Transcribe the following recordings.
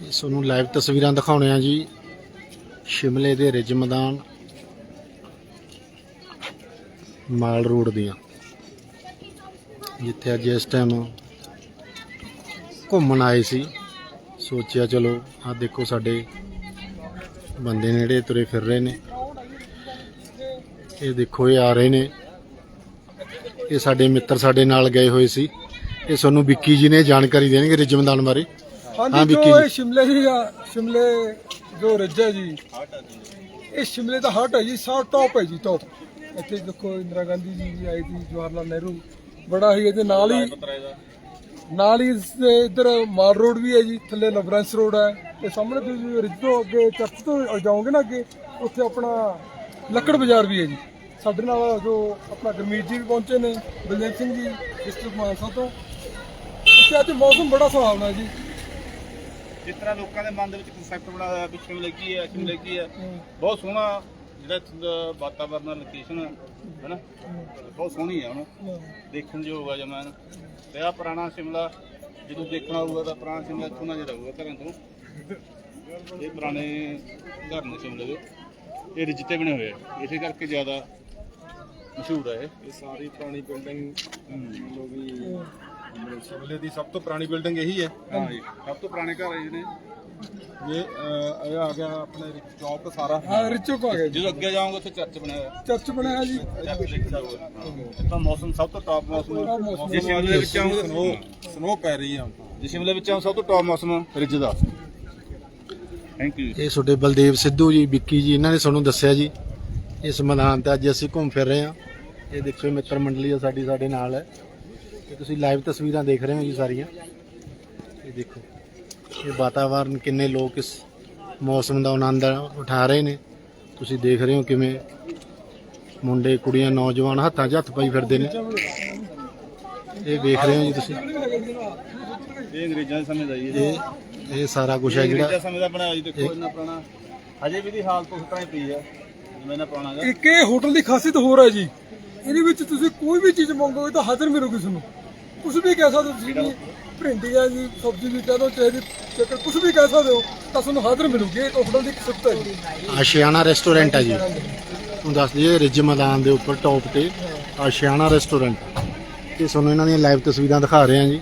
ਤੁਹਾਨੂੰ ਲਾਈਵ ਤਸਵੀਰਾਂ ਦਿਖਾਉਣੇ ਆ ਜੀ। ਸ਼ਿਮਲੇ ਦੇ ਰਿਜ ਮੈਦਾਨ, ਮਾਲ ਰੋਡ ਦੀਆਂ। ਜਿੱਥੇ ਅੱਜ ਇਸ ਟਾਈਮ ਘੁੰਮਣ ਆਏ ਸੀ। ਸੋਚਿਆ ਚਲੋ ਆ ਦੇਖੋ ਸਾਡੇ ਬੰਦੇ ਨੇੜੇ ਤੁਰੇ ਫਿਰ ਰਹੇ ਨੇ। ਇਹ ਦੇਖੋ, ਇਹ ਆ ਰਹੇ ਨੇ। ਇਹ ਸਾਡੇ ਮਿੱਤਰ ਸਾਡੇ ਨਾਲ ਗਏ ਹੋਏ ਸੀ। ਇਹ ਤੁਹਾਨੂੰ ਵਿੱਕੀ ਜੀ ਨੇ ਜਾਣਕਾਰੀ ਦੇਣਗੇ ਰਿਜ ਮੈਦਾਨ ਬਾਰੇ। ਹਾਂ, ਹਾਂਜੀ ਵਿੱਕੀ ਜੋ ਜੀ। ਇਹ ਸ਼ਿਮਲੇ ਦੀ ਆ ਸ਼ਿਮਲੇ ਜੋ ਰਿਜ ਹੈ ਜੀ ਇਹ ਸ਼ਿਮਲੇ ਦਾ ਹਾਰਟ ਹੈ ਜੀ ਸਭ ਟੌਪ ਹੈ ਜੀ ਟੌਪ ਇੱਥੇ ਦੇਖੋ ਇੰਦਰਾ ਗਾਂਧੀ ਜੀ ਵੀ ਆਈ ਸੀ ਜਵਾਹਰ ਲਾਲ ਨਹਿਰੂ ਬੜਾ ਹੀ ਇਹਦੇ ਨਾਲ ਹੀ ਨਾਲ ਹੀ ਇਸ ਦੇ ਇੱਧਰ ਮਾਲ ਰੋਡ ਵੀ ਹੈ ਜੀ ਥੱਲੇ ਲਵਰੈਂਸ ਰੋਡ ਹੈ। ਤੇ ਸਾਹਮਣੇ ਤੁਸੀਂ ਰਿਜ ਤੋਂ ਅੱਗੇ ਚਰਚ ਤੋਂ ਜਾਓਗੇ ਨਾ ਅੱਗੇ ਉੱਥੇ ਆਪਣਾ ਲੱਕੜ ਬਾਜ਼ਾਰ ਵੀ ਹੈ ਜੀ। ਸਾਡੇ ਨਾਲ ਜੋ ਆਪਣਾ ਗਰਮੀਤ ਜੀ ਵੀ ਪਹੁੰਚੇ ਨੇ ਬਲਜੀਤ ਸਿੰਘ ਜੀ ਡਿਸਟ੍ਰਿਕਟ ਮਾਨਸਾ ਤੋਂ। ਇੱਥੇ ਅੱਜ ਮੌਸਮ ਬੜਾ ਸੁਹਾਵਣਾ ਹੈ ਜੀ। ਜਿਸ ਤਰ੍ਹਾਂ ਲੋਕਾਂ ਦੇ ਮਨ ਦੇ ਵਿੱਚ ਕਨਸੈਪਟ ਬਣਾਇਆ ਹੋਇਆ ਵੀ ਸ਼ਿਮਲੇ ਕੀ ਹੈ ਸ਼ਿਮਲੇ ਕੀ ਹੈ। ਬਹੁਤ ਸੋਹਣਾ ਜਿਹੜਾ ਇੱਥੇ ਦਾ ਵਾਤਾਵਰਨ ਲੋਕੇਸ਼ਨ ਹੈ ਨਾ ਬਹੁਤ ਸੋਹਣੀ ਹੈ ਹੁਣ। ਦੇਖਣ ਯੋਗ ਆ ਜਮਾਨ ਤੇ ਆ ਪੁਰਾਣਾ ਸ਼ਿਮਲਾ ਜਦੋਂ ਦੇਖਣਾ ਹੋਊਗਾ ਤਾਂ ਪੁਰਾਣਾ ਸ਼ਿਮਲਾ ਇੱਥੋਂ ਨਜ਼ਰ ਆਊਗਾ ਘਰਾਂ ਤੋਂ। ਇਹ ਪੁਰਾਣੇ ਘਰ ਨੇ ਸ਼ਿਮਲੇ ਦੇ। ਇਹ ਰਿਜ ਤੇ ਬਣੇ ਹੋਏ ਆ। ਇਸੇ ਕਰਕੇ ਜ਼ਿਆਦਾ ਮਸ਼ਹੂਰ ਹੈ ਇਹ। ਇਹ ਸਾਰੀ ਪੁਰਾਣੀ ਬਿਲਡਿੰਗ ਜੋ ਵੀ ਸ਼ਿਮਲੇ ਦੀ ਸਭ ਤੋਂ ਪੁਰਾਣੀ ਬਿਲਡਿੰਗ ਇਹੀ ਹੈ। ਹਾਂ ਜੀ ਸਭ ਤੋਂ ਪੁਰਾਣੇ ਘਰ ਇਹ ਨੇ ਇਹ ਅਹ, ਇਹ ਆ ਗਿਆ ਆਪਣੇ ਚੌਕ ਸਾਰਾ। ਹਾਂ ਰਿਚੋ ਕੋ ਆ ਗਿਆ ਜੀ। ਜਦੋਂ ਅੱਗੇ ਜਾਓਗੇ ਉੱਥੇ ਚਰਚ ਬਣਿਆ ਹੋਇਆ। ਚਰਚ ਬਣਿਆ ਜੀ। ਚਰਚ ਦੇਖ ਸਕਦੇ ਹੋ ਤਾਂ ਮੌਸਮ ਸਭ ਤੋਂ ਟੌਪ ਮੌਸਮ। ਜੇ ਸ਼ਿਮਲੇ ਦੇ ਵਿੱਚ ਆਉਂਗੇ ਸਨੋ ਸਨੋ ਪੈ ਰਹੀ ਆ ਜੇ ਸ਼ਿਮਲੇ ਵਿੱਚ ਆਉਂ ਸਭ ਤੋਂ ਟੌਪ ਮੌਸਮ ਰਿਜ ਦਾ। ਥੈਂਕ ਯੂ ਇਹ ਤੁਹਾਡੇ ਬਲਦੇਵ ਸਿੱਧੂ ਜੀ ਵਿੱਕੀ ਜੀ ਇਹਨਾਂ ਨੇ ਸਾਨੂੰ ਦੱਸਿਆ ਜੀ। ਇਸ ਮੈਦਾਨ ਤੇ ਅੱਜ ਅਸੀਂ ਘੁੰਮ ਫਿਰ ਰਹੇ ਹਾਂ। ਇਹ ਦੇਖੋ ਇਹ ਮਿੱਤਰ ਮੰਡਲੀ ਆ ਸਾਡੀ ਸਾਡੇ ਨਾਲ ਹੈ। ਤੇ ਤੁਸੀਂ ਲਾਈਵ ਤਸਵੀਰਾਂ ਦੇਖ ਰਹੇ ਹੋ ਜੀ ਸਾਰੀਆਂ। ਇਹ ਦੇਖੋ ਇਹ ਵਾਤਾਵਰਨ ਕਿੰਨੇ ਲੋਕ ਇਸ ਮੌਸਮ ਦਾ ਆਨੰਦ ਉਠਾ ਰਹੇ ਨੇ। ਤੁਸੀਂ ਦੇਖ ਰਹੇ ਹੋ ਕਿਵੇਂ ਮੁੰਡੇ ਕੁੜੀਆਂ ਨੌਜਵਾਨ ਹੱਥਾਂ 'ਚ ਹੱਥ ਪਾਈ ਫਿਰਦੇ ਨੇ। ਇਹ ਵੇਖ ਰਹੇ ਹੋ ਜੀ ਤੁਸੀਂ। ਇਹ ਅੰਗਰੇਜ਼ਾਂ ਦੇ ਸਮੇਂ ਦਾ ਜੀ ਇਹ ਇਹ ਇਹ ਸਾਰਾ ਕੁਝ ਹੈ ਅੰਗਰੇਜ਼ਾਂ ਜਿਹੜਾ ਸਮੇਂ ਦਾ ਬਣਾਇਆ ਜੀ ਦੇਖੋ ਇੰਨਾ ਪੁਰਾਣਾ। ਹਜੇ ਵੀ ਦੀ ਹਾਲਤ ਉਸ ਤਰ੍ਹਾਂ ਹੀ ਪਈ ਹੈ ਜਿਵੇਂ ਇਹਨਾਂ ਪੁਰਾਣਾ ਗਾ ਇੱਕ ਇਹ ਹੋਟਲ ਦੀ ਖਾਸੀਅਤ ਹੋਰ ਹੈ ਜੀ। ਇਹਦੇ ਵਿੱਚ ਤੁਸੀਂ ਕੋਈ ਵੀ ਚੀਜ਼ ਮੰਗੋਗੇ ਤਾਂ ਹਾਜ਼ਰ ਮਿਲੂਗੀ ਤੁਹਾਨੂੰ ਕੁਝ ਵੀ ਕਹਿ ਸਕਦੇ ਤੁਸੀਂ ਵੀ, ਭਿੰਡੀ ਹੈ ਜੀ, ਸਬਜ਼ੀ ਵੀ ਕਹਿ ਦੋ ਚਾਹੇ ਦੀ ਚੱਕਰ ਕੁਝ ਵੀ ਕਹਿ ਸਕਦੇ ਹੋ, ਤਾਂ ਤੁਹਾਨੂੰ ਹਾਜ਼ਰ ਮਿਲੂਗੀ, ਇਹ ਹੋਟਲ ਦੀ ਖਾਸੀਅਤ ਹੈ ਜੀ। ਆਸ਼ਿਆਨਾ ਰੈਸਟੋਰੈਂਟ ਹੈ ਜੀ। ਤੁਹਾਨੂੰ ਦੱਸ ਦਈਏ ਰਿਜ ਮੈਦਾਨ ਦੇ ਉੱਪਰ ਟੌਪ ਤੇ ਆਸ਼ਿਆਨਾ ਰੈਸਟੋਰੈਂਟ ਤੇ ਤੁਹਾਨੂੰ ਇਹਨਾਂ ਦੀਆਂ ਲਾਈਵ ਤਸਵੀਰਾਂ ਦਿਖਾ ਰਹੇ ਹਾਂ ਜੀ।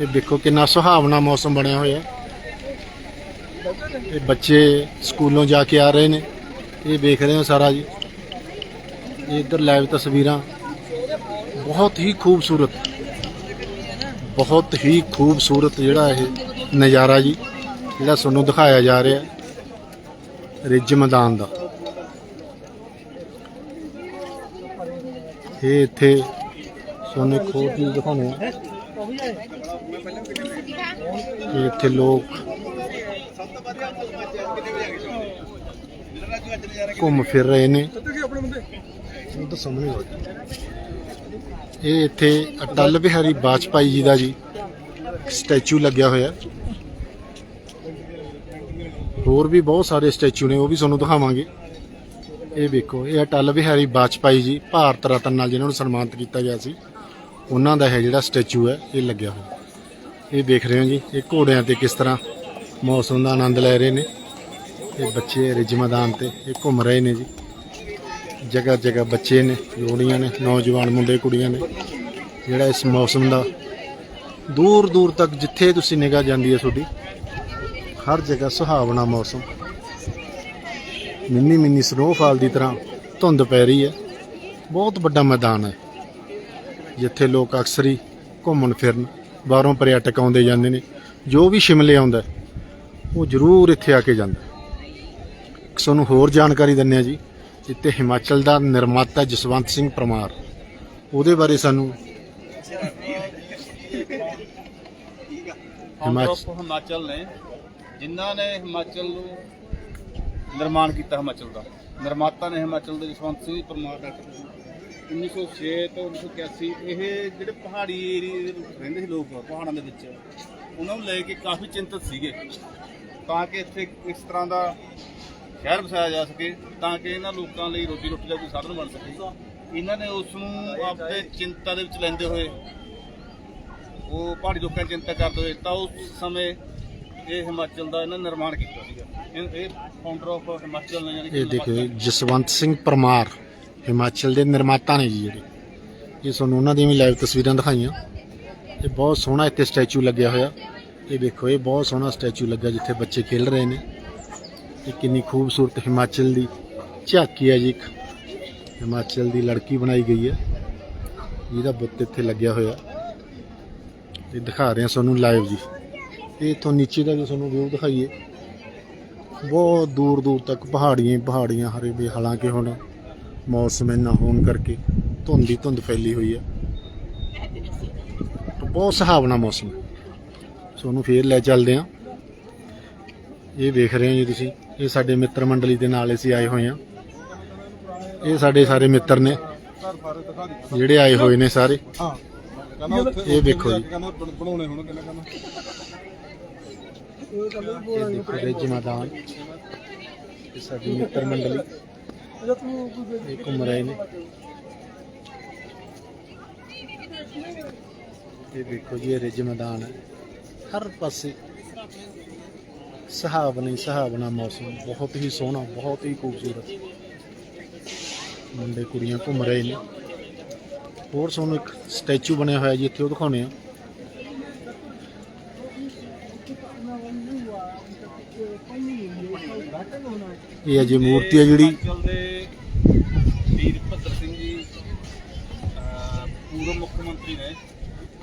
ਇਹ ਦੇਖੋ ਕਿੰਨਾ ਸੁਹਾਵਣਾ ਮੌਸਮ ਬਣਿਆ ਹੋਇਆ ਇਹ ਬੱਚੇ ਸਕੂਲੋਂ ਜਾ ਕੇ ਆ ਰਹੇ ਨੇ। ਇਹ ਵੇਖ ਰਹੇ ਹੋ ਸਾਰਾ ਜੀ। ਇਹ ਇੱਧਰ ਲਾਈਵ ਤਸਵੀਰਾਂ। ਬਹੁਤ ਹੀ ਖੂਬਸੂਰਤ। ਬਹੁਤ ਹੀ ਖੂਬਸੂਰਤ ਜਿਹੜਾ ਇਹ ਨਜ਼ਾਰਾ ਜੀ, ਜਿਹੜਾ ਤੁਹਾਨੂੰ ਦਿਖਾਇਆ ਜਾ ਰਿਹਾ। ਰਿਜ ਮੈਦਾਨ ਦਾ। ਇਹ ਇੱਥੇ ਤੁਹਾਨੂੰ ਇੱਕ ਹੋਰ ਚੀਜ਼ ਦਿਖਾਉਣੇ ਆ। ਇਹ ਇੱਥੇ ਲੋਕ ਘੁੰਮ ਫਿਰ ਰਹੇ ਨੇ। ਕਿੱਥੇ ਸਾਹਮਣੇ ਹੋ ਇਹ ਇੱਥੇ ਅਟਲ ਬਿਹਾਰੀ ਵਾਜਪਾਈ ਜੀ ਦਾ ਜੀ ਸਟੈਚੂ ਲੱਗਿਆ ਹੋਇਆ। ਹੋਰ ਵੀ ਬਹੁਤ ਸਾਰੇ ਸਟੈਚੂ ਨੇ, ਉਹ ਵੀ ਤੁਹਾਨੂੰ ਦਿਖਾਵਾਂਗੇ। ਇਹ ਵੇਖੋ, ਇਹ ਅਟਲ ਬਿਹਾਰੀ ਵਾਜਪਾਈ ਜੀ ਭਾਰਤ ਰਤਨ ਨਾਲ ਜਿਨ੍ਹਾਂ ਨੂੰ ਸਨਮਾਨਿਤ ਕੀਤਾ ਗਿਆ ਸੀ, ਉਹਨਾਂ ਦਾ ਹੈ ਜਿਹੜਾ ਸਟੈਚੂ ਹੈ, ਇਹ ਲੱਗਿਆ ਹੋਇਆ। ਇਹ ਦੇਖ ਰਹੇ ਹੋ ਜੀ, ਇਹ ਘੋੜਿਆਂ ਤੇ ਕਿਸ ਤਰ੍ਹਾਂ ਮੌਸਮ ਦਾ ਆਨੰਦ ਲੈ ਰਹੇ ਨੇ। ਇਹ ਬੱਚੇ ਰਿਜ ਮੈਦਾਨ ਤੇ ਇਹ ਘੁੰਮ ਰਹੇ ਨੇ ਜੀ। ਜਗ੍ਹਾ ਜਗ੍ਹਾ ਬੱਚੇ ਨੇ, ਜੋੜੀਆਂ ਨੇ, ਨੌਜਵਾਨ ਮੁੰਡੇ ਕੁੜੀਆਂ ਨੇ, ਜਿਹੜਾ ਇਸ ਮੌਸਮ ਦਾ ਦੂਰ ਦੂਰ ਤੱਕ ਜਿੱਥੇ ਤੁਸੀਂ ਨਿਗਾਹ ਜਾਂਦੀ ਹੈ ਤੁਹਾਡੀ, ਹਰ ਜਗ੍ਹਾ ਸੁਹਾਵਣਾ ਮੌਸਮ। ਮਿੰਨੀ ਮਿੰਨੀ ਸਨੋਫਾਲ ਦੀ ਤਰ੍ਹਾਂ ਧੁੰਦ ਪੈ ਰਹੀ ਹੈ। ਬਹੁਤ ਵੱਡਾ ਮੈਦਾਨ ਹੈ। ਜਿੱਥੇ ਲੋਕ ਅਕਸਰ ਹੀ ਘੁੰਮਣ ਫਿਰਨ, ਬਾਹਰੋਂ ਪਰਿਆਟਕ ਆਉਂਦੇ ਜਾਂਦੇ ਨੇ। ਜੋ ਵੀ ਸ਼ਿਮਲੇ ਆਉਂਦਾ ਉਹ ਜ਼ਰੂਰ ਇੱਥੇ ਆ ਕੇ ਜਾਂਦਾ ਤੁਹਾਨੂੰ ਹੋਰ ਜਾਣਕਾਰੀ ਦਿੰਦੇ ਆ ਜੀ। ਇੱਥੇ ਹਿਮਾਚਲ ਦਾ ਨਿਰਮਾਤਾ ਜਸਵੰਤ ਸਿੰਘ ਪਰਮਾਰ। ਉਹਦੇ ਬਾਰੇ ਸਾਨੂੰ ਹਿਮਾਚ- ਹਿਮਾਚਲ ਨੇ ਜਿਨ੍ਹਾਂ ਨੇ ਹਿਮਾਚਲ ਨੂੰ ਨਿਰਮਾਣ ਕੀਤਾ ਹਿਮਾਚਲ ਦਾ। ਨਿਰਮਾਤਾ ਨੇ ਹਿਮਾਚਲ ਦੇ ਜਸਵੰਤ ਸਿੰਘ ਪਰਮਾਰ ਡਾਕਟਰ 1906 ਤੋਂ 1981 ਇਹ ਜਿਹੜੇ ਪਹਾੜੀ ਏਰੀਏ ਰਹਿੰਦੇ ਸੀ ਲੋਕ ਪਹਾੜਾਂ ਦੇ ਵਿੱਚ ਉਹਨਾਂ ਨੂੰ ਲੈ ਕੇ ਕਾਫੀ ਚਿੰਤਤ ਸੀਗੇ। ਤਾਂ ਕਿ ਇੱਥੇ ਇਸ ਤਰ੍ਹਾਂ ਦਾ ਸ਼ਹਿਰ ਵਸਾਇਆ ਜਾ ਸਕੇ ਤਾਂ ਕਿ ਇਹਨਾਂ ਲੋਕਾਂ ਲਈ ਰੋਟੀ ਰੋਟੀ ਦਾ ਕੋਈ ਸਾਧਨ ਬਣ ਸਕੇ। ਇਹਨਾਂ ਨੇ ਉਸ ਨੂੰ ਆਪਣੇ ਚਿੰਤਾ ਦੇ ਵਿੱਚ ਲੈਂਦੇ ਹੋਏ ਉਹ ਪਹਾੜੀ ਲੋਕਾਂ ਦੀ ਚਿੰਤਾ ਕਰਦੇ ਹੋਏ ਤਾਂ ਉਸ ਸਮੇਂ ਇਹ ਹਿਮਾਚਲ ਦਾ ਇਹਨਾਂ ਨਿਰਮਾਣ ਕੀਤਾ ਸੀਗਾ। ਇਹ- ਇਹ ਫਾਊਂਡਰ ਆਫ ਹਿਮਾਚਲ ਨੇ ਯਾਨੀ ਕਿ ਇਹ ਦੇਖੋ ਜੀ, ਜਸਵੰਤ ਸਿੰਘ ਪਰਮਾਰ ਹਿਮਾਚਲ ਦੇ ਨਿਰਮਾਤਾ ਨੇ ਜੀ ਜਿਹੜੇ। ਇਹ ਤੁਹਾਨੂੰ ਉਹਨਾਂ ਦੀਆਂ ਵੀ ਲਾਈਵ ਤਸਵੀਰਾਂ ਦਿਖਾਈਆਂ। ਇਹ ਬਹੁਤ ਸੋਹਣਾ ਇੱਥੇ ਸਟੈਚੂ ਲੱਗਿਆ ਹੋਇਆ। ਇਹ ਦੇਖੋ ਇਹ ਬਹੁਤ ਸੋਹਣਾ ਸਟੈਚੂ ਲੱਗਾ ਜਿੱਥੇ ਬੱਚੇ ਖੇਡ ਰਹੇ ਨੇ। ਇਹ ਕਿੰਨੀ ਖੂਬਸੂਰਤ ਹਿਮਾਚਲ ਦੀ ਝਾਕੀ ਹੈ ਜੀ ਇੱਕ। ਹਿਮਾਚਲ ਦੀ ਲੜਕੀ ਬਣਾਈ ਗਈ ਹੈ। ਜਿਹਦਾ ਬੁੱਤ ਇੱਥੇ ਲੱਗਿਆ ਹੋਇਆ। ਇਹ ਦਿਖਾ ਰਹੇ ਹਾਂ ਤੁਹਾਨੂੰ ਲਾਈਵ ਜੀ। ਇਹ ਇੱਥੋਂ ਨੀਚੇ ਦਾ ਜੋ ਤੁਹਾਨੂੰ ਵਿਊ ਦਿਖਾਈਏ, ਬਹੁਤ ਦੂਰ ਦੂਰ ਤੱਕ ਪਹਾੜੀਆਂ ਹੀ ਪਹਾੜੀਆਂ ਹਰੇ ਵੀ ਹਾਲਾਂਕਿ ਹੁਣ ਮੌਸਮ ਇੰਨਾ ਹੋਣ ਕਰਕੇ ਧੁੰਦ ਹੀ ਧੁੰਦ ਫੈਲੀ ਹੋਈ ਹੈ। ਬਹੁਤ ਸੁਹਾਵਣਾ ਮੌਸਮ ਹੈ। ਤੁਹਾਨੂੰ ਫੇਰ ਲੈ ਚੱਲਦੇ ਹਾਂ। ਇਹ ਵੇਖ ਰਹੇ ਹੋ ਜੀ ਤੁਸੀਂ। ਇਹ ਸਾਡੇ ਮਿੱਤਰ ਮੰਡਲੀ ਦੇ ਨਾਲ ਅਸੀਂ ਆਏ ਹੋਏ ਹਾਂ। ਇਹ ਸਾਡੇ ਸਾਰੇ ਮਿੱਤਰ ਨੇ, ਜਿਹੜੇ ਆਏ ਹੋਏ ਨੇ ਸਾਰੇ। ਹਾਂ ਇਹ ਵੇਖੋ ਜੀ। ਬਣਾਉਣੇ ਹੁਣ ਕਹਿੰਦਾ ਕਹਿੰਦਾ ਇਹ ਦੇਖੋ ਰਿਜ ਮੈਦਾਨ। ਇਹ ਸਾਡੀ ਮਿੱਤਰ ਮੰਡਲੀ। ਇਹ ਘੁੰਮ ਰਹੇ ਨੇ। ਇਹ ਦੇਖੋ ਜੀ, ਇਹ ਰਿਜ ਮੈਦਾਨ ਹੈ। ਹਰ ਪਾਸੇ ਸੁਹਾਵਣਾ ਹੀ ਮੌਸਮ। ਬਹੁਤ ਹੀ ਸੋਹਣਾ, ਬਹੁਤ ਹੀ ਖੂਬਸੂਰਤ। ਮੁੰਡੇ ਕੁੜੀਆਂ ਘੁੰਮ ਰਹੇ ਨੇ। ਹੋਰ ਸਾਨੂੰ ਇੱਕ ਸਟੈਚੂ ਬਣਿਆ ਹੋਇਆ ਜੀ, ਇੱਥੇ ਉਹ ਦਿਖਾਉਣੇ ਆ ਇਹ ਹੈ ਜੀ ਮੂਰਤੀ ਹੈ ਜਿਹੜੀ। ਵੀਰ ਭੱਦਰ ਸਿੰਘ ਜੀ ਪੂਰਵ ਮੁੱਖ ਮੰਤਰੀ ਨੇ।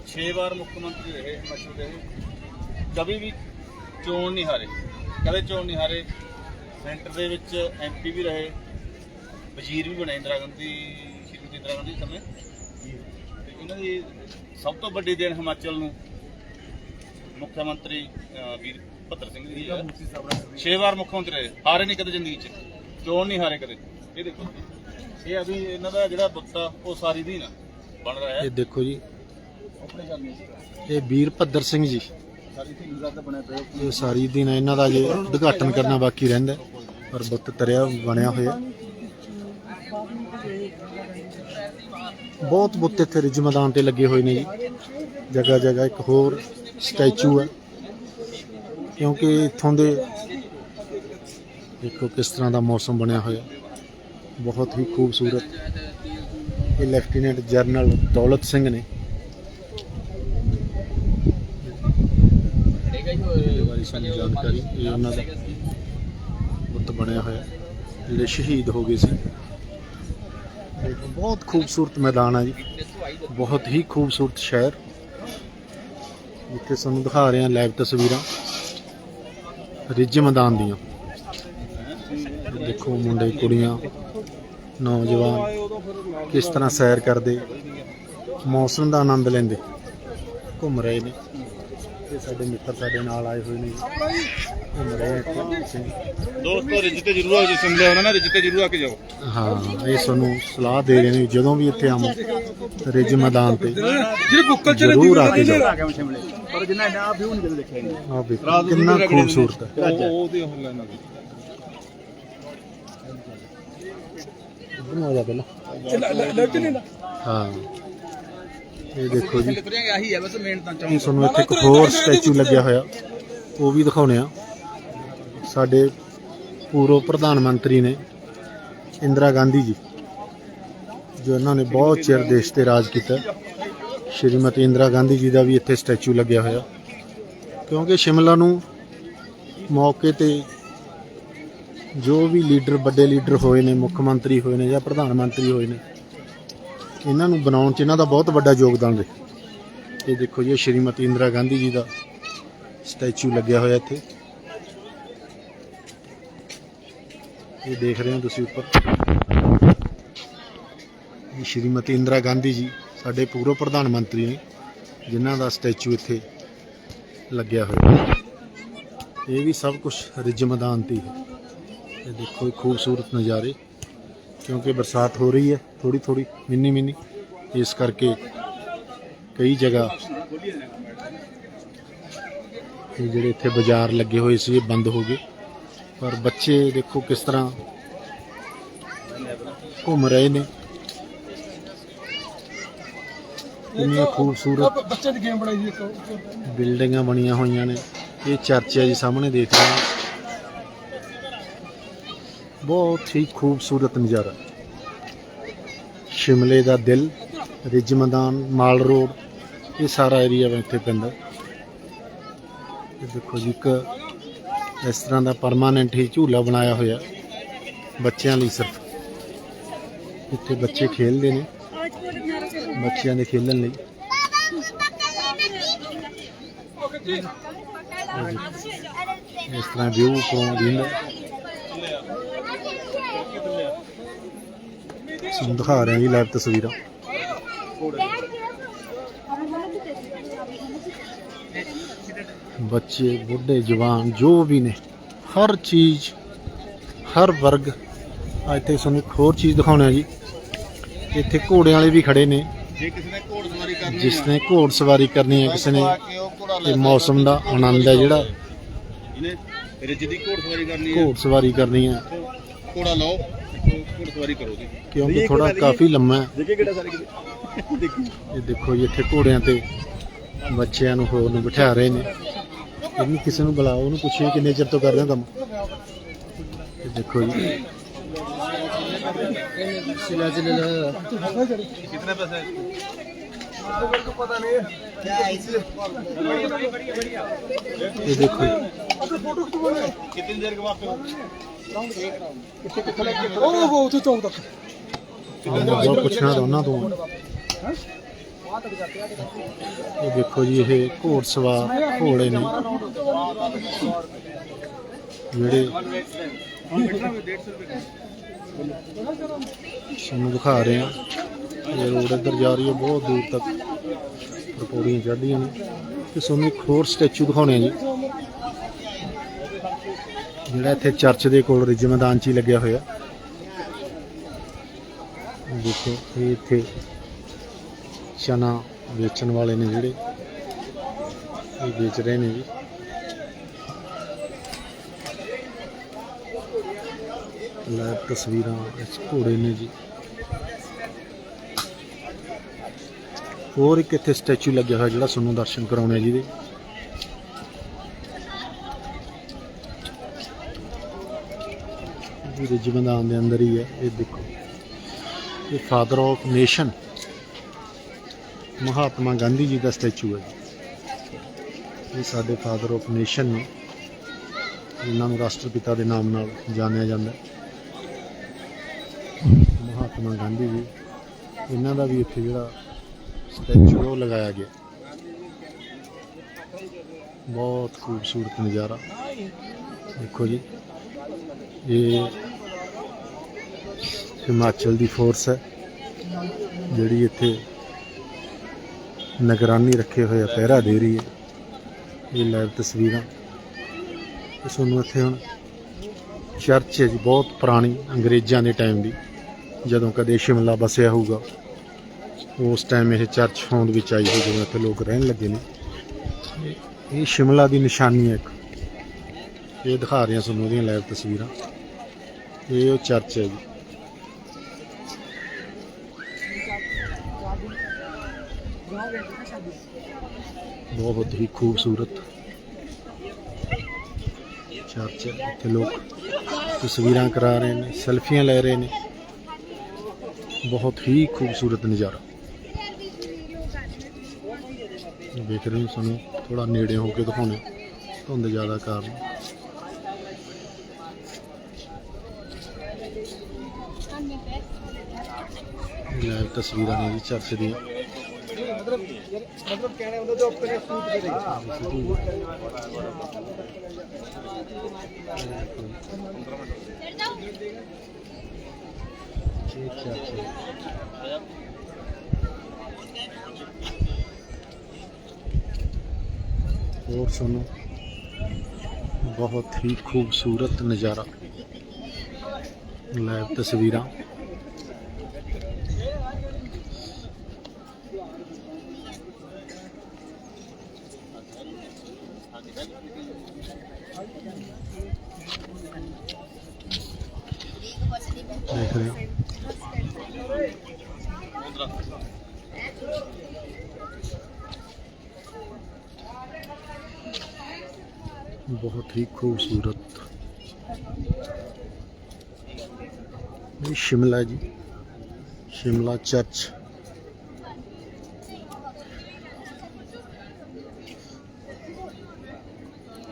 6 ਵਾਰ ਮੁੱਖ ਮੰਤਰੀ ਰਹੇ ਹਿਮਾਚਲ ਦੇ। ਕਦੇ ਵੀ ਚੋਣ ਨਹੀਂ ਹਾਰੇ। ਕਦੇ ਚੋਣ ਨਹੀਂ ਹਾਰੇ। ਸੈਂਟਰ ਦੇ ਵਿੱਚ ਐਮਪੀ ਵੀ ਰਹੇ। ਵਜ਼ੀਰ ਵੀ ਬਣੇ ਇੰਦਰਾ ਗਾਂਧੀ ਸ਼੍ਰੀਮਤੀ ਇੰਦਰਾ ਗਾਂਧੀ ਸਮੇਂ। ਤੇ ਇਹਨਾਂ ਦੀ ਸਭ ਤੋਂ ਵੱਡੀ ਦੇਣ ਹਿਮਾਚਲ ਨੂੰ ਮੁੱਖ ਮੰਤਰੀ ਵੀਰ ਭੱਦਰ ਸਿੰਘ ਜੀ ਹੈ। 6 ਵਾਰ ਮੁੱਖ ਮੰਤਰੀ ਰਹੇ। ਹਾਰੇ ਨਹੀਂ ਕਦੇ ਜ਼ਿੰਦਗੀ 'ਚ। ਚੋਣ ਨਹੀਂ ਹਾਰੇ ਕਦੇ। ਇਹ ਦੇਖੋ ਇਹ ਅਭੀ ਇਹਨਾਂ ਦਾ ਜਿਹੜਾ ਬੁੱਤ ਉਹ ਸਾਰੀ ਦੀ ਨਾ ਬਣ ਰਿਹਾ ਹੈ। ਇਹ ਦੇਖੋ ਜੀ। ਇਹ ਵੀਰ ਭੱਦਰ ਸਿੰਘ ਜੀ। ਸਾਰੀ ਇਹ ਸਾਰੀ ਦਿਨ ਇਹਨਾਂ ਦਾ ਜੇ ਉਦਘਾਟਨ ਕਰਨਾ ਬਾਕੀ ਰਹਿੰਦਾ ਪਰ ਬੁੱਤ ਤਰਿਆ ਬਣਿਆ ਹੋਇਆ ਬਹੁਤ ਬੁੱਤ ਇੱਥੇ ਰਿਜ ਮੈਦਾਨ ਤੇ ਲੱਗੇ ਹੋਏ ਨੇ ਜੀ। ਜਗ੍ਹਾ ਜਗ੍ਹਾ ਇੱਕ ਹੋਰ ਸਟੈਚੂ ਹੈ। ਕਿਉਂਕਿ ਇੱਥੋਂ ਦੇ ਦੇਖੋ ਕਿਸ ਤਰ੍ਹਾਂ ਦਾ ਮੌਸਮ ਬਣਿਆ ਹੋਇਆ ਬਹੁਤ ਹੀ ਖੂਬਸੂਰਤ। ਇਹ ਲੈਫਟੀਨੈਂਟ ਜਨਰਲ ਦੌਲਤ ਸਿੰਘ ਨੇ ਇਹਦੇ ਬਾਰੇ ਸਾਨੂੰ ਜਾਣਕਾਰੀ ਇਹ ਉਹਨਾਂ ਦਾ ਬੁੱਤ ਬਣਿਆ ਹੋਇਆ। ਜਿਹੜੇ ਸ਼ਹੀਦ ਹੋ ਗਏ ਸੀ। ਬਹੁਤ ਖੂਬਸੂਰਤ ਮੈਦਾਨ ਹੈ ਜੀ। ਬਹੁਤ ਹੀ ਖੂਬਸੂਰਤ ਸ਼ਹਿਰ। ਜਿੱਥੇ ਸਾਨੂੰ ਦਿਖਾ ਰਹੇ ਹਾਂ ਲਾਈਵ ਤਸਵੀਰਾਂ। ਰਿੱਜ ਮੈਦਾਨ ਦੀਆਂ। ਦੇਖੋ ਮੁੰਡੇ, ਕੁੜੀਆਂ, ਨੌਜਵਾਨ ਕਿਸ ਤਰ੍ਹਾਂ ਸੈਰ ਕਰਦੇ। ਮੌਸਮ ਦਾ ਆਨੰਦ ਲੈਂਦੇ। ਘੁੰਮ ਰਹੇ ਨੇ। ਸਾਡੇ ਮਿੱਤਰ ਸਾਡੇ ਨਾਲ ਆਏ ਹੋਏ ਨੇ। ਘੁੰਮ ਰਹੇ ਆ ਇੱਥੇ। ਦੋਸਤੋ ਰਿਜ ਤੇ ਜ਼ਰੂਰ ਆਓ ਜੀ ਸ਼ਿਮਲੇ ਆਉਣਾ ਨਾ ਰਿਜ ਤੇ ਜ਼ਰੂਰ ਆ ਕੇ ਜਾਓ। ਹਾਂ ਇਹ ਸਾਨੂੰ ਸਲਾਹ ਦੇ ਰਹੇ ਨੇ ਜਦੋਂ ਵੀ ਇੱਥੇ ਆਵੋ ਰਿਜ ਮੈਦਾਨ ਤੇ। ਜਿਹੜੀ ਬੁੱਕਲ ਚ ਜ਼ਰੂਰ ਆ ਕੇ ਜਾਓ। ਪਰ ਜਿੰਨਾ ਨਾ ਵਿਊ ਨਹੀਂ ਦੇਖਿਆ ਨਹੀਂ। ਆਹ ਵੇਖੋ ਕਿੰਨਾ ਖੂਬਸੂਰਤ ਹੈ। ਉਹ ਉਹਦੇ ਉਹ ਲੈਣਾ ਇੱਧਰ ਨੂੰ ਆ ਜਾ ਪਹਿਲਾਂ। ਲੈਫਟ ਨਹੀਂ ਨਾ। ਹਾਂ। ਇਹ ਦੇਖੋ ਜੀ। ਆਹੀ ਹੈ ਬਸ ਮੇਨ ਤਾਂ ਹੁਣ ਤੁਹਾਨੂੰ ਇੱਥੇ ਇੱਕ ਹੋਰ ਸਟੈਚੂ ਲੱਗਿਆ ਹੋਇਆ। ਉਹ ਵੀ ਦਿਖਾਉਣੇ ਆ। ਸਾਡੇ ਪੂਰਵ ਪ੍ਰਧਾਨ ਮੰਤਰੀ ਨੇ ਇੰਦਰਾ ਗਾਂਧੀ ਜੀ ਜੋ ਇਹਨਾਂ ਨੇ ਬਹੁਤ ਚਿਰ ਦੇਸ਼ ਤੇ ਰਾਜ ਕੀਤਾ। ਸ਼੍ਰੀਮਤੀ ਇੰਦਰਾ ਗਾਂਧੀ ਜੀ ਦਾ ਵੀ ਇੱਥੇ ਸਟੈਚੂ ਲੱਗਿਆ ਹੋਇਆ। ਕਿਉਂਕਿ ਸ਼ਿਮਲਾ ਨੂੰ ਮੌਕੇ ਤੇ ਜੋ ਵੀ ਲੀਡਰ ਵੱਡੇ ਲੀਡਰ ਹੋਏ ਨੇ ਮੁੱਖ ਮੰਤਰੀ ਹੋਏ ਨੇ ਜਾਂ ਪ੍ਰਧਾਨ ਮੰਤਰੀ ਹੋਏ ਨੇ ਇਹਨਾਂ ਨੂੰ ਬਣਾਉਣ 'ਚ ਇਹਨਾਂ ਦਾ ਬਹੁਤ ਵੱਡਾ ਯੋਗਦਾਨ ਰਿਹਾ। ਇਹ ਦੇਖੋ ਜੀ ਸ਼੍ਰੀਮਤੀ ਇੰਦਰਾ ਗਾਂਧੀ ਜੀ ਦਾ ਸਟੈਚੂ ਲੱਗਿਆ ਹੋਇਆ ਇੱਥੇ। ਇਹ ਦੇਖ ਰਹੇ ਹੋ ਤੁਸੀਂ ਉੱਪਰ। ਇਹ ਸ਼੍ਰੀਮਤੀ ਇੰਦਰਾ ਗਾਂਧੀ ਜੀ, ਸਾਡੇ ਪੂਰਵ ਪ੍ਰਧਾਨ ਮੰਤਰੀ ਨੇ, ਜਿਨ੍ਹਾਂ ਦਾ ਸਟੈਚੂ ਇੱਥੇ ਲੱਗਿਆ ਹੋਇਆ। ਇਹ ਵੀ ਸਭ ਕੁਝ ਰਿਜ ਮੈਦਾਨ ਤੇ ਹੈ। ਇਹ ਦੇਖੋ ਇਹ ਖੂਬਸੂਰਤ ਨਜ਼ਾਰੇ। ਕਿਉਂਕਿ ਬਰਸਾਤ ਹੋ ਰਹੀ ਹੈ ਥੋੜੀ ਥੋੜੀ ਮਿੰਨੀ ਮਿੰਨੀ। ਇਸ ਕਰਕੇ ਕਈ ਜਗ੍ਹਾ ਇਹ ਜਿਹੜੇ ਇੱਥੇ ਬਾਜ਼ਾਰ ਲੱਗੇ ਹੋਏ ਸੀ ਇਹ ਬੰਦ ਹੋ ਗਏ। ਪਰ ਬੱਚੇ ਦੇਖੋ ਕਿਸ ਤਰ੍ਹਾਂ ਘੁੰਮ ਰਹੇ ਨੇ। ਕਿੰਨੀਆਂ ਖੂਬਸੂਰਤ ਬੱਚੇ ਦੀ ਗੇਮ ਬਣਾਈ ਜੀ ਇੱਕ। ਬਿਲਡਿੰਗਾਂ ਬਣੀਆਂ ਹੋਈਆਂ ਨੇ। ਇਹ ਚਰਚ ਹੈ ਜੀ ਸਾਹਮਣੇ ਦੇਖ ਰਹੇ ਹੋ। ਬਹੁਤ ਹੀ ਖੂਬਸੂਰਤ ਨਜ਼ਾਰਾ। ਸ਼ਿਮਲੇ ਦਾ ਦਿਲ, ਰਿਜ ਮੈਦਾਨ, ਮਾਲ ਰੋਡ, ਇਹ ਸਾਰਾ ਏਰੀਆ ਇੱਥੇ ਪੈਂਦਾ। ਇਹ ਦੇਖੋ ਜੀ, ਇੱਕ ਇਸ ਤਰ੍ਹਾਂ ਦਾ ਪਰਮਾਨੈਂਟ ਹੀ ਝੂਲਾ ਬਣਾਇਆ ਹੋਇਆ ਬੱਚਿਆਂ ਲਈ ਸਿਰਫ। ਇੱਥੇ ਬੱਚੇ ਖੇਡਦੇ ਨੇ, ਬੱਚਿਆਂ ਦੇ ਖੇਡਣ ਲਈ। ਇਸ ਤਰ੍ਹਾਂ ਵਿਊ ਤੋਂ ਦਿਨ ਤੁਹਾਨੂੰ ਦਿਖਾ ਰਹੇ ਹਾਂ ਜੀ ਲਾਈਵ ਤਸਵੀਰਾਂ। ਬੱਚੇ ਬੁੱਢੇ ਜਵਾਨ ਜੋ ਵੀ ਨੇ ਹਰ ਚੀਜ਼ ਹਰ ਵਰਗ। ਅੱਜ ਤੇ ਤੁਹਾਨੂੰ ਇੱਕ ਹੋਰ ਚੀਜ਼ ਦਿਖਾਉਣਾ ਹੈ ਜੀ। ਇੱਥੇ ਘੋੜਿਆਂ ਵਾਲੇ ਵੀ ਖੜੇ ਨੇ। ਜੇ ਕਿਸੇ ਨੇ ਘੋੜ ਸਵਾਰੀ ਕਰਨੀ ਜਿਸ ਨੇ ਘੋੜ ਸਵਾਰੀ ਕਰਨੀ ਹੈ ਕਿਸੇ ਨੇ ਤੇ ਮੌਸਮ ਦਾ ਆਨੰਦ ਹੈ ਜਿਹੜਾ। ਇਹਨੇ ਰਿਜ ਦੀ ਘੋੜ ਸਵਾਰੀ ਕਰਨੀ ਹੈ। ਘੋੜ ਸਵਾਰੀ ਕਰਨੀ ਹੈ। ਘੋੜਾ ਲਾਓ ਕਰੋ ਜੀ। ਕਿਉਂਕਿ ਥੋੜਾ ਕਾਫੀ ਲੰਮਾ ਹੈ। ਦੇਖੇ ਕਿਹੜਾ ਸਾਰੇ ਕਿਤੇ ਦੇਖੀ। ਇਹ ਦੇਖੋ ਜੀ ਇੱਥੇ ਘੋੜਿਆਂ ਤੇ ਬੱਚਿਆਂ ਨੂੰ ਹੋਰ ਨੂੰ ਬਿਠਾ ਰਹੇ ਨੇ। ਇਹਨੂੰ ਕਿਸੇ ਨੂੰ ਬੁਲਾਓ ਉਹਨੂੰ ਪੁੱਛੀਏ ਕਿੰਨੇ ਚਿਰ ਤੋਂ ਕਰ ਰਹੇ ਹੋ ਕੰਮ। ਇਹ ਦੇਖੋ ਜੀ। ਕਿੰਨੇ ਪੈਸੇ? ਇਹ ਦੇਖੋ ਜੀ ਕਿੰਨੀ ਦੇਰ ਕੇ ਉਹ ਉਹ ਉੱਥੇ ਚੌਂਕ ਤੱਕ। ਬਹੁਤ ਪੁੱਛਣਾ ਤਾਂ ਉਹਨਾਂ ਤੋਂ। ਆ। ਇਹ ਦੇਖੋ ਜੀ, ਇਹ ਘੋੜ ਸਵਾਰ ਘੋੜੇ ਨੇ। ਜਿਹੜੇ ਸਾਨੂੰ ਦਿਖਾ ਰਹੇ ਆ ਇਹ ਰੋਡ ਇੱਧਰ ਜਾ ਰਹੀ ਹੈ, ਬਹੁਤ ਦੂਰ ਤੱਕ। ਪੌੜੀਆਂ ਚੜ੍ਹਦੀਆਂ ਨੇ। ਤੇ ਤੁਹਾਨੂੰ ਇੱਕ ਹੋਰ ਸਟੈਚੂ ਦਿਖਾਉਣੇ ਆ ਜੀ। ਜਿਹੜਾ ਇੱਥੇ ਚਰਚ ਦੇ ਕੋਲ ਰਿਜ ਮੈਦਾਨ 'ਚ ਹੀ ਲੱਗਿਆ ਹੋਇਆ। ਦੇਖੋ, ਇਹ ਇੱਥੇ ਚਨਾ ਵੇਚਣ ਵਾਲੇ ਨੇ ਜਿਹੜੇ। ਇਹ ਵੇਚ ਰਹੇ ਨੇ ਜੀ। ਲਾਈਵ ਤਸਵੀਰਾਂ ਇਸ ਘੋੜੇ ਨੇ ਜੀ। ਹੋਰ ਇੱਕ ਇੱਥੇ ਸਟੈਚੂ ਲੱਗਿਆ ਹੋਇਆ ਜਿਹੜਾ ਸਾਨੂੰ ਦਰਸ਼ਨ ਕਰਾਉਣੇ ਆ ਜੀ ਦੇ। ਇਹ ਰਿਜ ਦੇ ਅੰਦਰ ਹੀ ਹੈ, ਇਹ ਦੇਖੋ। ਇਹ father of nation Mahatma Gandhi ji the statue ਹੈ। ਇਹ ਸਾਡੇ ਫਾਦਰ ਆਫ ਨੇਸ਼ਨ ਨੇ, ਜਿਨ੍ਹਾਂ ਨੂੰ ਰਾਸ਼ਟਰਪਿਤਾ ਦੇ ਨਾਮ ਨਾਲ ਜਾਣਿਆ ਜਾਂਦਾ ਮਹਾਤਮਾ ਗਾਂਧੀ ਜੀ, ਇਹਨਾਂ ਦਾ ਵੀ ਇੱਥੇ ਜਿਹੜਾ ਸਟੈਚੂ ਉਹ ਲਗਾਇਆ ਗਿਆ। ਬਹੁਤ ਖੂਬਸੂਰਤ ਨਜ਼ਾਰਾ। ਦੇਖੋ ਜੀ, ਇਹ ਹਿਮਾਚਲ ਦੀ ਫੋਰਸ ਹੈ, ਜਿਹੜੀ ਇੱਥੇ ਨਿਗਰਾਨੀ ਰੱਖੇ ਹੋਏ ਆ, ਪਹਿਰਾ ਦੇ ਰਹੀ ਹੈ। ਇਹ ਲਾਈਵ ਤਸਵੀਰਾਂ। ਤੇ ਤੁਹਾਨੂੰ ਇੱਥੇ ਹੁਣ ਚਰਚ ਹੈ ਜੀ, ਬਹੁਤ ਪੁਰਾਣੀ, ਅੰਗਰੇਜ਼ਾਂ ਦੇ ਟਾਈਮ ਦੀ। ਜਦੋਂ ਕਦੇ ਸ਼ਿਮਲਾ ਬਸਿਆ ਹੋਊਗਾ, ਉਸ ਟਾਈਮ ਇਹ ਚਰਚ ਹੋਂਦ ਵਿੱਚ ਆਈ ਹੋਈ ਜਦੋਂ ਇੱਥੇ ਲੋਕ ਰਹਿਣ ਲੱਗੇ ਨੇ। ਇਹ- ਸ਼ਿਮਲਾ ਦੀ ਨਿਸ਼ਾਨੀ ਹੈ ਇੱਕ। ਇਹ ਦਿਖਾ ਰਹੀਆਂ ਤੁਹਾਨੂੰ ਉਹਦੀਆਂ ਲਾਈਵ ਤਸਵੀਰਾਂ। ਇਹ ਉਹ ਚਰਚ ਹੈ ਜੀ। ਬਹੁਤ ਹੀ ਖੂਬਸੂਰਤ ਚਰਚ ਇੱਥੇ ਲੋਕ ਤਸਵੀਰਾਂ ਕਰਾ ਰਹੇ ਨੇ, ਸੈਲਫੀਆਂ ਲੈ ਰਹੇ ਨੇ। ਬਹੁਤ ਹੀ ਖੂਬਸੂਰਤ ਨਜ਼ਾਰਾ। ਦੇਖ ਰਹੇ ਹੋ ਸਾਨੂੰ ਥੋੜਾ ਨੇੜੇ ਹੋ ਕੇ ਦਿਖਾਉਣੇ ਧੁੰਦ ਜ਼ਿਆਦਾ ਕਾਰਨ। ਲਾਈਵ ਤਸਵੀਰਾਂ ਨੇ ਜੀ ਚਰਚ ਦੀਆਂ। ਮਤਲਬ ਕਹਿਣੇ ਹੁੰਦਾ ਜੋ ਆਪਣੇ ਸੂਟ ਕਰੇਗਾ ਇਹ ਚਰਚ ਹੋਰ ਸੁਣੋ। ਬਹੁਤ ਹੀ ਖੂਬਸੂਰਤ ਨਜ਼ਾਰਾ। ਲਾਈਵ ਤਸਵੀਰਾਂ ਦੇਖ ਰਹੇ ਹੋ ਬਹੁਤ ਹੀ ਖੂਬਸੂਰਤ ਇਹ ਸ਼ਿਮਲਾ ਜੀ ਸ਼ਿਮਲਾ ਚਰਚ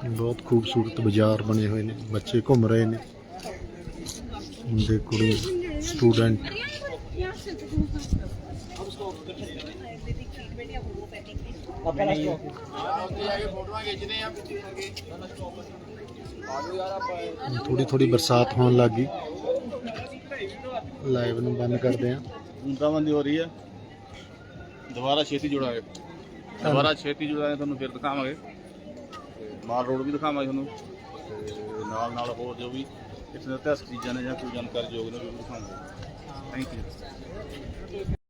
ਬਹੁਤ ਖੂਬਸੂਰਤ ਬਾਜ਼ਾਰ ਬਣੇ ਹੋਏ ਨੇ ਬੱਚੇ ਘੁੰਮ ਰਹੇ ਨੇ ਮੁੰਡੇ ਕੁੜੀ ਸਟੂਡੈਂਟ ਥੋੜੀ ਥੋੜੀ ਬਰਸਾਤ ਹੋਣ ਲੱਗ ਗਈ। ਲਾਈਵ ਨੂੰ ਬੰਦ ਕਰਦੇ ਆ। ਬੂੰਦਾਬੰਦੀ ਹੋ ਰਹੀ ਹੈ ਦੁਬਾਰਾ ਛੇਤੀ ਜੁੜਾਂਗੇ। ਦੁਬਾਰਾ ਛੇਤੀ ਜੁੜਾਂਗੇ, ਤੁਹਾਨੂੰ ਫਿਰ ਦਿਖਾਵਾਂਗੇ। ਤੇ ਮਾਲ ਰੋਡ ਵੀ ਦਿਖਾਵਾਂਗੇ ਤੁਹਾਨੂੰ। ਤੇ ਨਾਲ ਨਾਲ ਹੋਰ ਜੋ ਵੀ ਇੱਥੇ ਦੇ ਇਤਿਹਾਸਕ ਚੀਜ਼ਾਂ ਨੇ ਜਾਂ ਕੋਈ ਜਾਣਕਾਰੀ ਯੋਗ ਨੇ ਉਹ ਵੀ ਦਿਖਾਵਾਂਗੇ। Thank you